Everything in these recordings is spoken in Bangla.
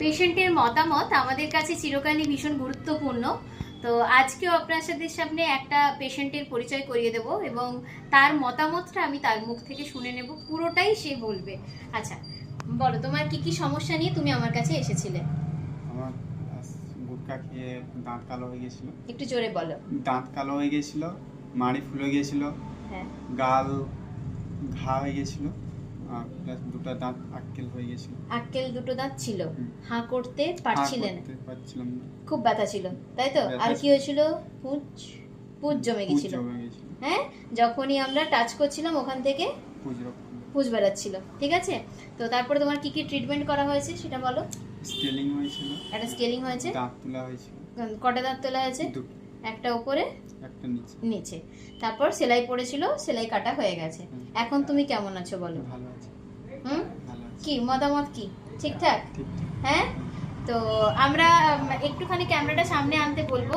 পেশেন্টের মতামত আমাদের কাছে চিরকালই ভীষণ গুরুত্বপূর্ণ। তো আজকেও আপনার সাথে সামনে একটা পেশেন্টের পরিচয় করিয়ে দেব এবং তার মতামতটা আমি তার মুখ থেকে শুনে নেব পুরোটাই সে বলবে। আচ্ছা বলো তোমার কি কি সমস্যা নিয়ে তুমি আমার কাছে এসেছিলে? আমার গুটকা খেয়ে দাঁত কালো হয়ে গেছিল। একটু জোরে বলো। দাঁত কালো হয়ে গেছিল মাড়ি ফুলে গেছিল হ্যাঁ। গাল ঘা হয়ে গেছিল। প্লাস দুটো দাঁত আক্কেল হয়ে গেছিল। আক্কেল দুটো দাঁত ছিল। হাঁ করতে হা করতে পারছিলাম না। খুব ব্যথা ছিল তাই তো? আর কি হয়েছিল? পুজ পুজ জমে গেছিল। হ্যাঁ? যখনই আমরা টাচ করছিলাম ওখান থেকে পুজ বেরাচ্ছিল ঠিক আছে? তো তারপরে তোমার কি কি ট্রিটমেন্ট করা হয়েছে সেটা বলো। স্কেলিং হয়েছিল। একটা স্কেলিং হয়েছে? দাঁত তোলা হয়েছিল। কটা দাঁত তোলা হয়েছে? দুটো। একটা উপরে একটা নিচে। নিচে। তারপর সেলাই পড়েছিল সেলাই কাটা হয়ে গেছে। এখন তুমি কেমন আছো বলো? ভালো আছে। হুম? কি মতামত কি? ঠিকঠাক? হ্যাঁ? তো আমরা একটুখানি ক্যামেরাটা সামনে আনতে বলব।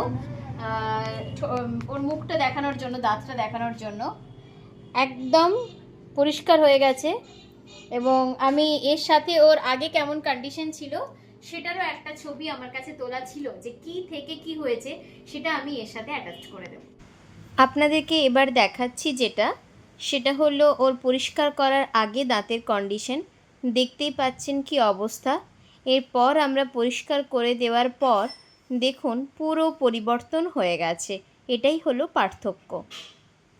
ওর মুখটা দেখানোর জন্য দাঁতটা দেখানোর জন্য। একদম পরিষ্কার হয়ে গেছে। এবং আমি এর সাথে ওর আগে কেমন কন্ডিশন ছিল সেটারও একটা ছবি আমার কাছে তোলা ছিল যে কি থেকে কি হয়েছে, সেটা আমি এর সাথে অ্যাটাচ করে দেব। আপনাদেরকে এবার দেখাচ্ছি যেটা। সেটা হলো ওর পরিষ্কার করার আগে দাঁতের কন্ডিশন দেখতেই পাচ্ছেন কি অবস্থা। এরপর আমরা পরিষ্কার করে দেওয়ার পর দেখুন পুরো পরিবর্তন হয়ে গেছে। এটাই হলো পার্থক্য।